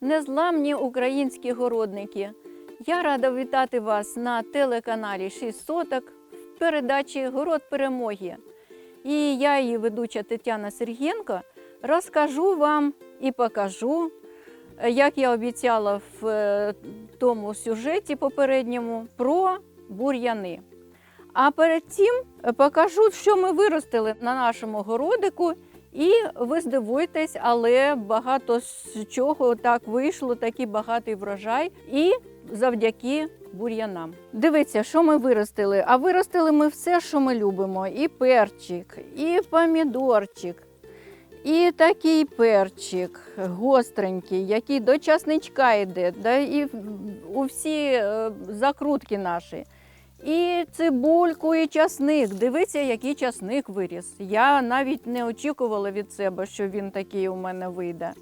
незламні українські городники! Я рада вітати вас на телеканалі 6 соток в передачі Город перемоги. І я, її ведуча Тетяна Сергієнко, розкажу вам і покажу, як я обіцяла в е, тому сюжеті попередньому, про бур'яни. А перед цим е, покажу, що ми виростили на нашому городику. І ви здивуєтесь, але багато з чого так вийшло, такий багатий врожай, і завдяки бур'янам. Дивіться, що ми виростили. А виростили ми все, що ми любимо: і перчик, і помідорчик, і такий перчик гостренький, який до часничка йде, да, і у всі е, закрутки наші. І цибульку, і часник. Дивіться, який часник виріс. Я навіть не очікувала від себе, що він такий у мене вийде.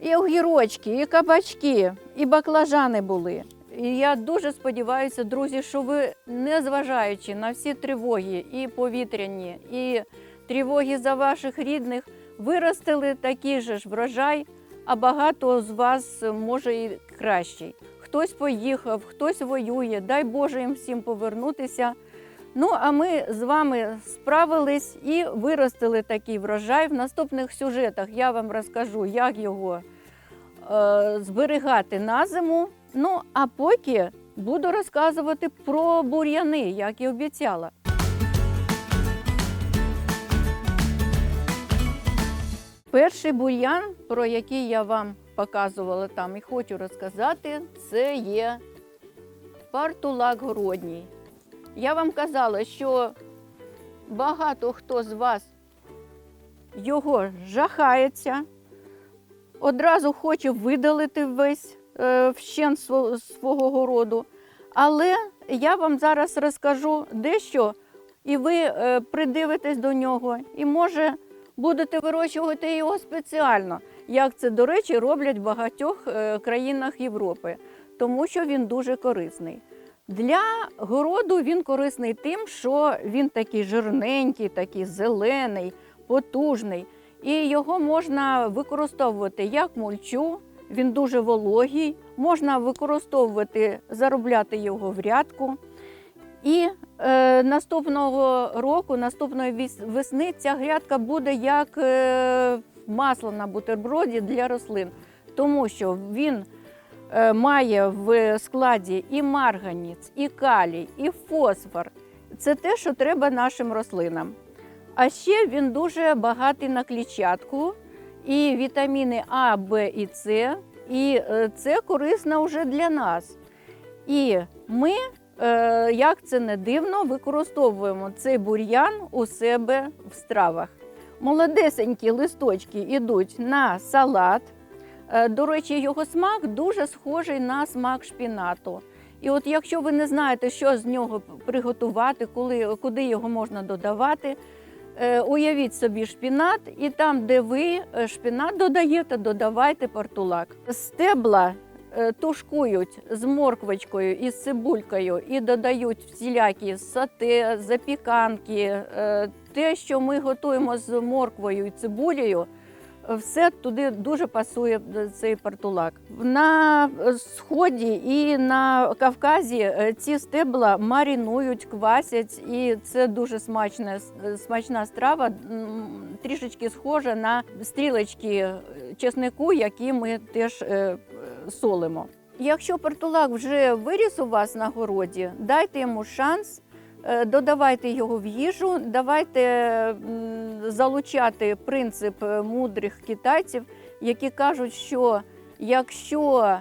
І огірочки, і кабачки, і баклажани були. І я дуже сподіваюся, друзі, що ви, незважаючи на всі тривоги, і повітряні, і тривоги за ваших рідних, виростили такий же ж врожай, а багато з вас може і кращий. Хтось поїхав, хтось воює, дай Боже їм всім повернутися. Ну, а ми з вами справились і виростили такий врожай. В наступних сюжетах я вам розкажу, як його е, зберігати на зиму. Ну, а поки буду розказувати про бур'яни, як і обіцяла. Перший бур'ян, про який я вам показувала там і хочу розказати, це є партулак городній. Я вам казала, що багато хто з вас його жахається, одразу хоче видалити весь е, вщен свого городу. Але я вам зараз розкажу дещо, і ви е, придивитесь до нього, і може будете вирощувати його спеціально, як це, до речі, роблять в багатьох е, країнах Європи, тому що він дуже корисний. Для городу він корисний тим, що він такий жирненький, такий зелений, потужний. І його можна використовувати як мульчу, він дуже вологий, можна використовувати, заробляти його в рядку. І е, наступного року, наступної весни, ця грядка буде як е, масло на бутерброді для рослин, тому що він е, має в складі і марганіц, і калій, і фосфор. Це те, що треба нашим рослинам. А ще він дуже багатий на клітчатку і вітаміни А, Б і С. І е, це корисно вже для нас. І ми, е, як це не дивно, використовуємо цей бур'ян у себе в стравах. Молодесенькі листочки йдуть на салат. Е, До речі, його смак дуже схожий на смак шпінату. І от якщо ви не знаєте, що з нього приготувати, коли, куди його можна додавати, е, уявіть собі шпінат, і там, де ви е, шпінат додаєте, додавайте портулак. Стебла тушкують з морквочкою і з цибулькою і додають всілякі сате, запіканки, е, те, що ми готуємо з морквою і цибулею. Все туди дуже пасує е, цей портулак. На сході і на Кавказі е, ці стебла марінують, квасять, і це дуже смачна, е, смачна страва, трішечки схожа на стрілочки е, чеснику, які ми теж солимо. Якщо портулак вже виріс у вас на городі, дайте йому шанс. Е, Додавайте його в їжу, давайте залучати принцип е, мудрих китайців, які кажуть, що якщо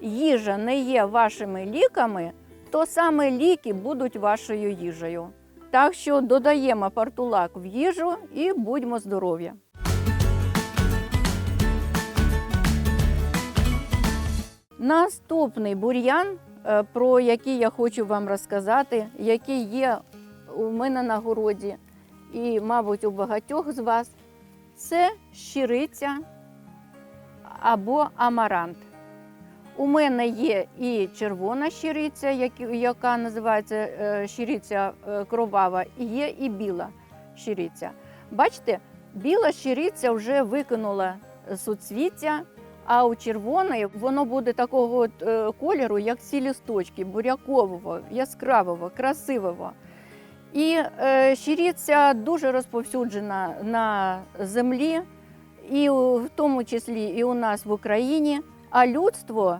їжа не є вашими ліками, то саме ліки будуть вашою їжею. Так що додаємо портулак в їжу і будьмо здорові. Наступний бур'ян, про який я хочу вам розказати, який є у мене на городі, і, мабуть, у багатьох з вас, це щириця або амарант. У мене є і червона щириця, яка називається е, щириця е, кровава, і є і біла щириця. Бачите, Біла щириця вже викинула суцвіття, а у червоної воно буде такого от, е, кольору, як ці лісточки, бурякового, яскравого, красивого. І е, щириця дуже розповсюджена на землі, і в тому числі і у нас в Україні. А людство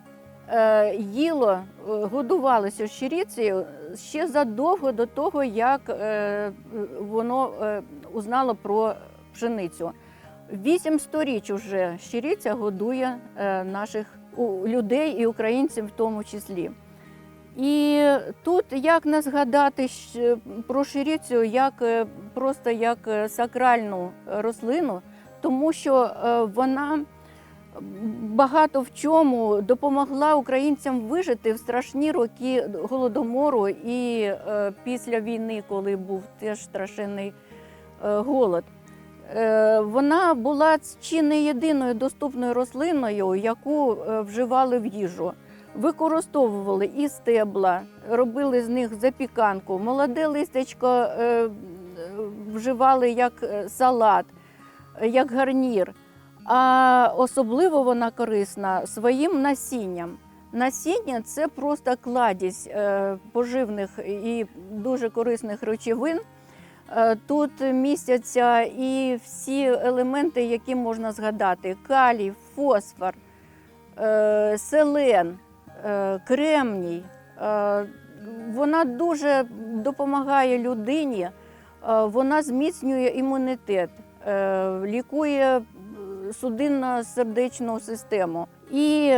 е, їло, е, годувалося щирицею ще задовго до того, як е, воно е, узнало про пшеницю. Вісім сторіч уже щириця годує е, наших людей і українців в тому числі. І тут як не згадати про щирицю як е, просто як е, сакральну рослину, тому що вона багато в чому допомогла українцям вижити в страшні роки голодомору і після війни, коли був теж страшенний голод. Е, Вона була чи не єдиною доступною рослиною, яку е, вживали в їжу. Використовували і стебла, робили з них запіканку, молоде листячко е, вживали як салат, як гарнір. А особливо вона корисна своїм насінням. Насіння це просто кладість поживних і дуже корисних речовин. Е, Тут містяться і всі елементи, які можна згадати: калій, фосфор, е, селен, е, кремній. Вона дуже допомагає людині, вона зміцнює імунітет, лікує судинно-сердечну систему. І,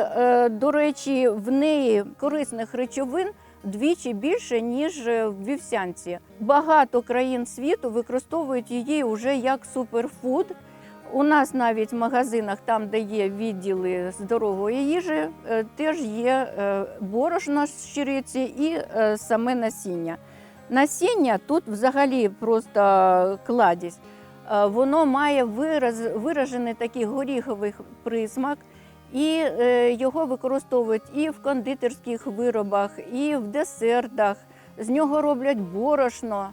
до речі, в неї корисних речовин вдвічі більше, ніж в вівсянці. Багато країн світу використовують її вже як суперфуд. У нас навіть в магазинах, там, де є відділи здорової їжі, е, теж є е, борошно з щириці і е, саме насіння. Насіння тут взагалі просто кладість. Е, Воно має вираз, виражений такий горіховий присмак, і е, його використовують і в кондитерських виробах, і в десертах. З нього роблять борошно.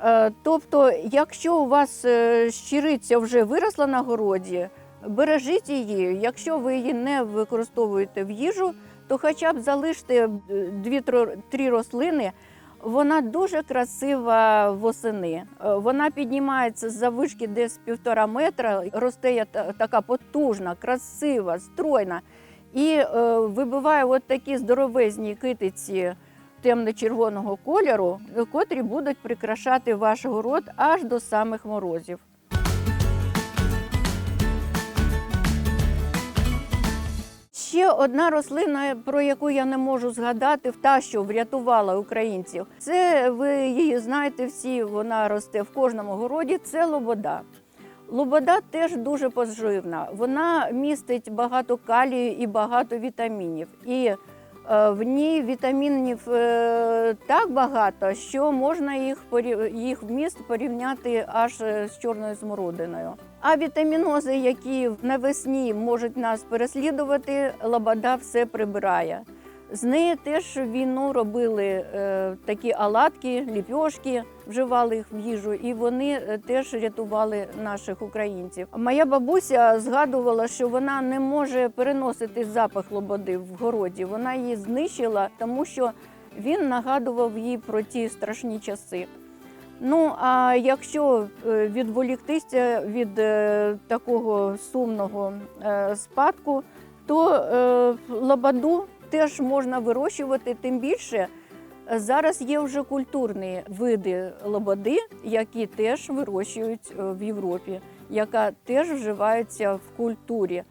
Е, Тобто, якщо у вас е, щириця вже виросла на городі, бережіть її. Якщо ви її не використовуєте в їжу, то хоча б залиште дві-три рослини. Вона дуже красива восени. Е, Вона піднімається з завишки десь півтора метра, росте така потужна, красива, стройна і е, вибиває от такі здоровезні китиці темно-червоного кольору, котрі будуть прикрашати ваш город аж до самих морозів. Ще одна рослина, про яку я не можу згадати, та, що врятувала українців. Це ви її знаєте всі, вона росте в кожному городі. Це лобода. Лобода теж дуже поживна. Вона містить багато калію і багато вітамінів. І е, в ній вітамінів е, так багато, що можна їх, їх вміст порівняти аж е, з чорною смородиною. А вітамінози, які навесні можуть нас переслідувати, лобода все прибирає. З неї теж війну робили е, такі оладки, ліпьошки, вживали їх в їжу, і вони е, теж рятували наших українців. Моя бабуся згадувала, що вона не може переносити запах лободи в городі. Вона її знищила, тому що він нагадував їй про ті страшні часи. Ну а якщо е, відволіктися від е, такого сумного е, спадку, то лободу теж можна вирощувати, тим більше зараз є вже культурні види лободи, які теж вирощують в Європі, яка теж вживається в культурі.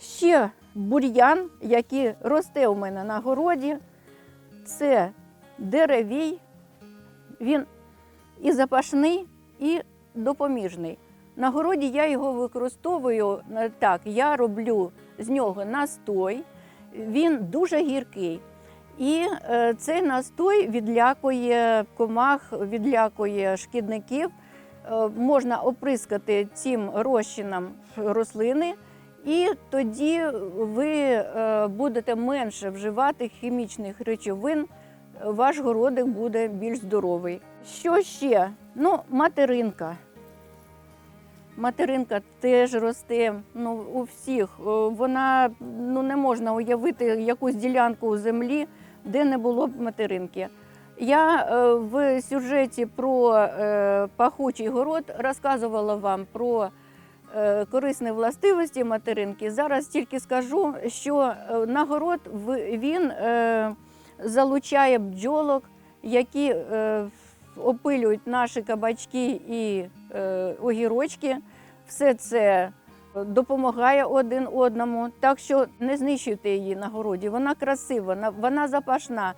Ще бур'ян, який росте у мене на городі, це деревій. Він і запашний, і допоміжний. На городі я його використовую е, так, я роблю з нього настой, він дуже гіркий. І е, цей настой відлякує комах, відлякує шкідників. Е, можна оприскати цим розчином рослини, і тоді ви е, будете менше вживати хімічних речовин ваш городик буде більш здоровий. Що ще? Ну, материнка. Материнка теж росте ну, у всіх. Е, Вона ну, не можна уявити якусь ділянку у землі, де не було б материнки. Я е, в сюжеті про пахучий город розказувала вам про корисні властивості материнки. Зараз тільки скажу, що е, на город він е, залучає бджолок, які е, опилюють наші кабачки і е, огірочки. Все це допомагає один одному. Так що не знищуйте її на городі. Вона красива, вона запашна.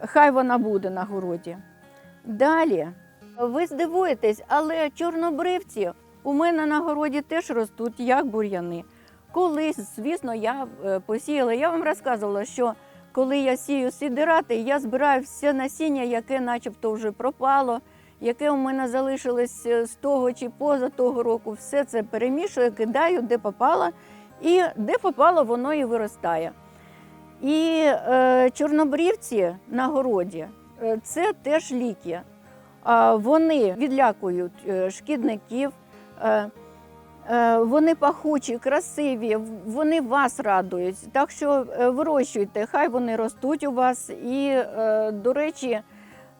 Хай вона буде на городі. Далі, ви здивуєтесь, але чорнобривці у мене на городі теж ростуть як бур'яни. Колись, звісно, я е, посіяла. Я вам розказувала, що коли я сію сідирати, я збираю все насіння, яке начебто вже пропало, яке у мене залишилось е, з того чи поза того року. Все це перемішую, кидаю, де попало, і де попало, воно і виростає. І е, чорнобрівці на городі е, це теж ліки. Вони відлякують шкідників, вони пахучі, красиві, вони вас радують. Так що е, вирощуйте, хай вони ростуть у вас. І, е, до речі,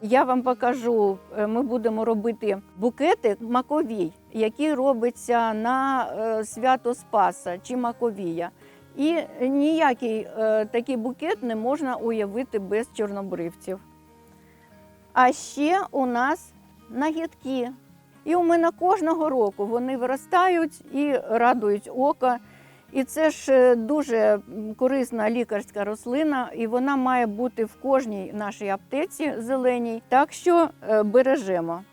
я вам покажу, е, ми будемо робити букети маковій, який робиться на е, свято Спаса чи Маковія. І ніякий е, такий букет не можна уявити без чорнобривців. А ще у нас нагідки. І у мене кожного року вони виростають і радують око. І це ж е, дуже корисна лікарська рослина, і вона має бути в кожній нашій аптеці зеленій. Так що е, бережемо.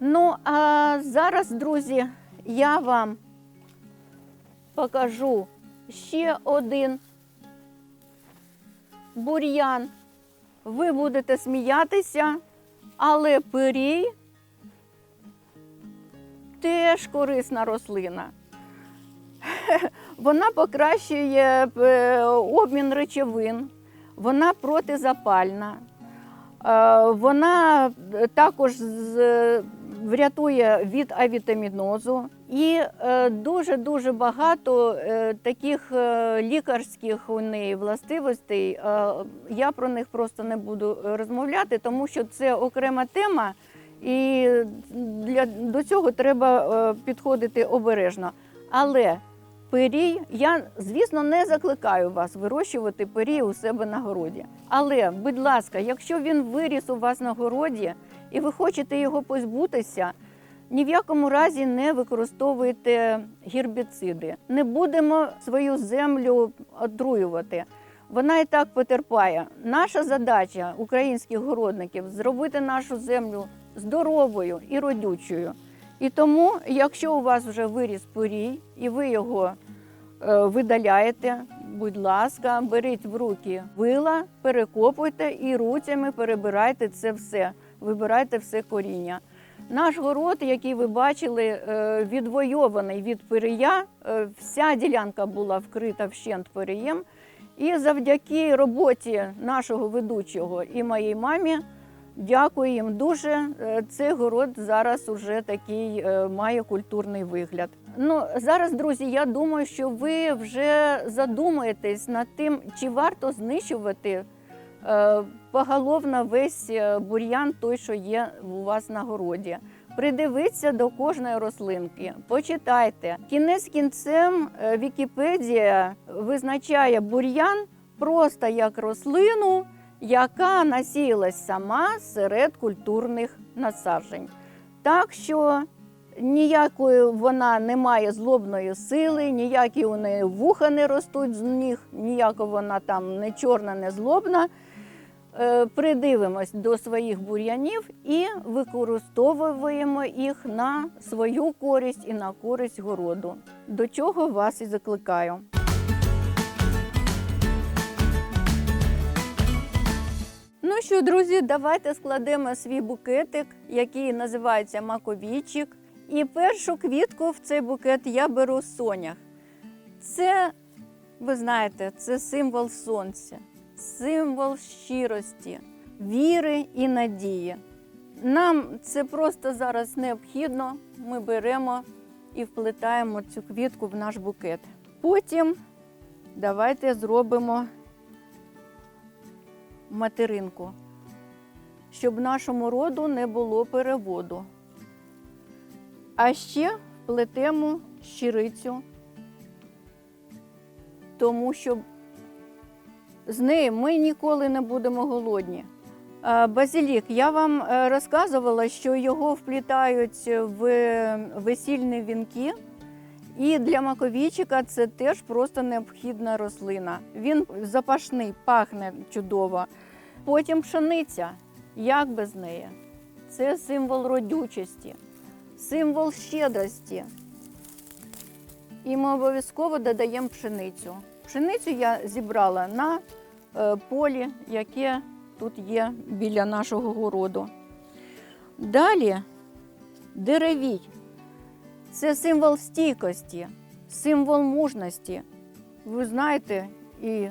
Ну, а зараз, друзі, я вам покажу ще один бур'ян. Ви будете сміятися, але пирій теж корисна рослина. Вона покращує е, обмін речовин, вона протизапальна. Е, Вона також врятує від авітамінозу. І дуже дуже багато е, таких е, лікарських у неї властивостей. Е, Я про них просто не буду розмовляти, тому що це окрема тема, і для, до цього треба е, підходити обережно. Але пирій, я, звісно, не закликаю вас вирощувати пирій у себе на городі. Але, будь ласка, якщо він виріс у вас на городі і ви хочете його позбутися, ні в якому разі не використовуйте гербіциди. Не будемо свою землю отруювати. Вона і так потерпає. Наша задача українських городників зробити нашу землю здоровою і родючою. І тому, якщо у вас вже виріс порій і ви його е, видаляєте, будь ласка, беріть в руки вила, перекопуйте і руцями перебирайте це все, вибирайте все коріння. Наш город, який ви бачили, е, відвойований від пирія, е, вся ділянка була вкрита вщент пирієм. І завдяки роботі нашого ведучого і моїй мамі, дякую їм дуже. е, Цей город зараз уже такий має культурний вигляд. Ну зараз, друзі, я думаю, що ви вже задумаєтесь над тим, чи варто знищувати поголовно весь е, бур'ян, той, що є у вас на городі. Придивіться до кожної рослинки, почитайте. Кінець кінцем е, Вікіпедія визначає бур'ян просто як рослину, яка насіялась сама серед культурних насаджень. Так що ніякої вона не має злобної сили, ніякі у неї вуха не ростуть з ніг, ніяка вона там не чорна, не злобна. Е, Придивимось до своїх бур'янів і використовуємо їх на свою користь і на користь городу. До чого вас і закликаю. Ну що, друзі, давайте складемо свій букетик, який називається маковійчик. І першу квітку в цей букет я беру сонях. Це ви знаєте, це символ сонця, символ щирості, віри і надії. Нам це просто зараз необхідно. Ми беремо і вплетаємо цю квітку в наш букет. Потім давайте зробимо материнку, щоб нашому роду не було переводу. А ще плетемо щирицю, тому що з неї ми ніколи не будемо голодні. Базилік, я вам е, розказувала, що його вплітають в весільні вінки. І для маковійчика це теж просто необхідна рослина. Він запашний, пахне чудово. Потім пшениця. Як без неї? Це символ родючості, символ щедрості. І ми обов'язково додаємо пшеницю. Пшеницю я зібрала на е, полі, яке тут є біля нашого городу. Далі деревій. Це символ стійкості, символ мужності. Ви знаєте і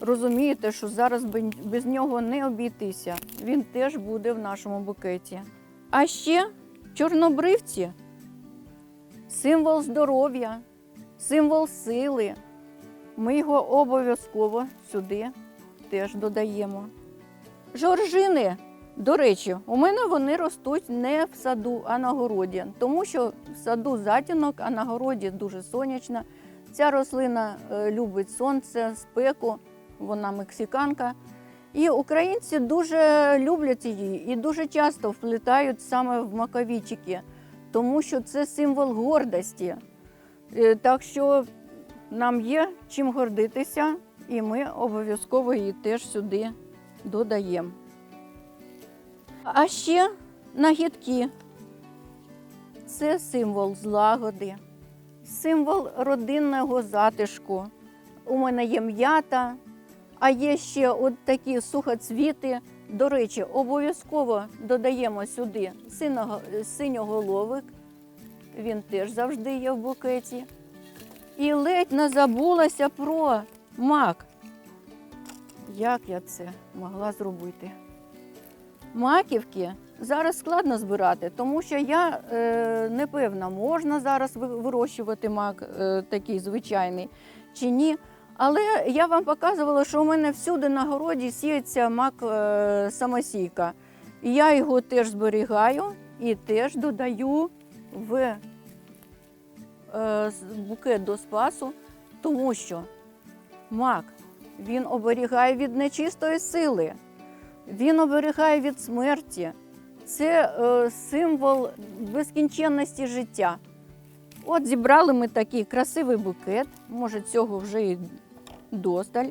розумієте, що зараз без нього не обійтися. Він теж буде в нашому букеті. А ще чорнобривці символ здоров'я, символ сили. Ми його обов'язково сюди теж додаємо. Жоржини, до речі, у мене вони ростуть не в саду, а на городі, тому що в саду затінок, а на городі дуже сонячно. Ця рослина е, любить сонце, спеку, вона мексиканка. І українці дуже люблять її і дуже часто вплітають саме в маковічики, тому що це символ гордості. Е, Так що нам є чим гордитися, і ми обов'язково її теж сюди додаємо. А ще нагідки. Це символ злагоди, символ родинного затишку. У мене є м'ята, а є ще от такі сухоцвіти. До речі, обов'язково додаємо сюди синого, синьоголовик. Він теж завжди є в букеті. І ледь не забулася про мак. Як я це могла зробити? Маківки зараз складно збирати, тому що я е, не певна, можна зараз вирощувати мак е, такий звичайний чи ні. Але я вам показувала, що у мене всюди на городі сіється мак е, самосійка. І я його теж зберігаю і теж додаю в букет до спасу, тому що мак він оберігає від нечистої сили. Він оберігає від смерті. Це е, символ безкінченності життя. От зібрали ми такий красивий букет, може цього вже і досталь.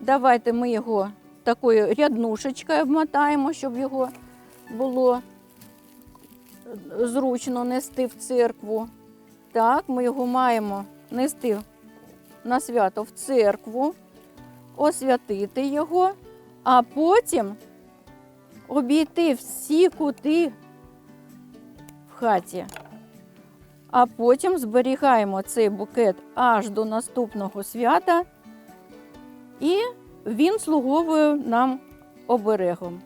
Давайте ми його такою ряднушечкою обмотаємо, щоб його було е, зручно нести в церкву. Так, ми його маємо нести на свято в церкву, освятити його, а потім обійти всі кути в хаті. А потім зберігаємо цей букет аж до наступного свята, і він слуговує нам оберегом.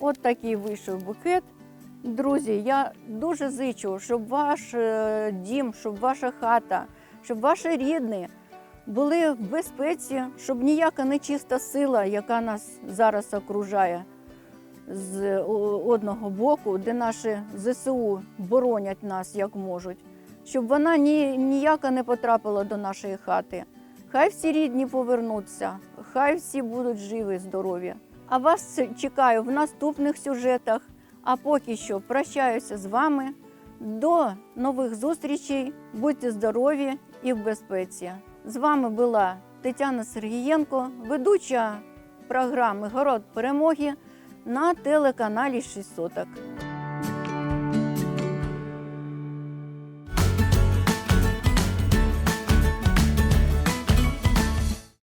От такий вийшов букет. Друзі, я дуже зичу, щоб ваш е, дім, щоб ваша хата, щоб ваші рідні були в безпеці, щоб ніяка нечиста сила, яка нас зараз окружає з одного боку, де наші ЗСУ боронять нас як можуть, щоб вона ні, ніяка не потрапила до нашої хати. Хай всі рідні повернуться, хай всі будуть живі, здорові. А вас чекаю в наступних сюжетах. А поки що прощаюся з вами. До нових зустрічей. Будьте здорові і в безпеці. З вами була Тетяна Сергієнко, ведуча програми Город перемоги на телеканалі «6 соток».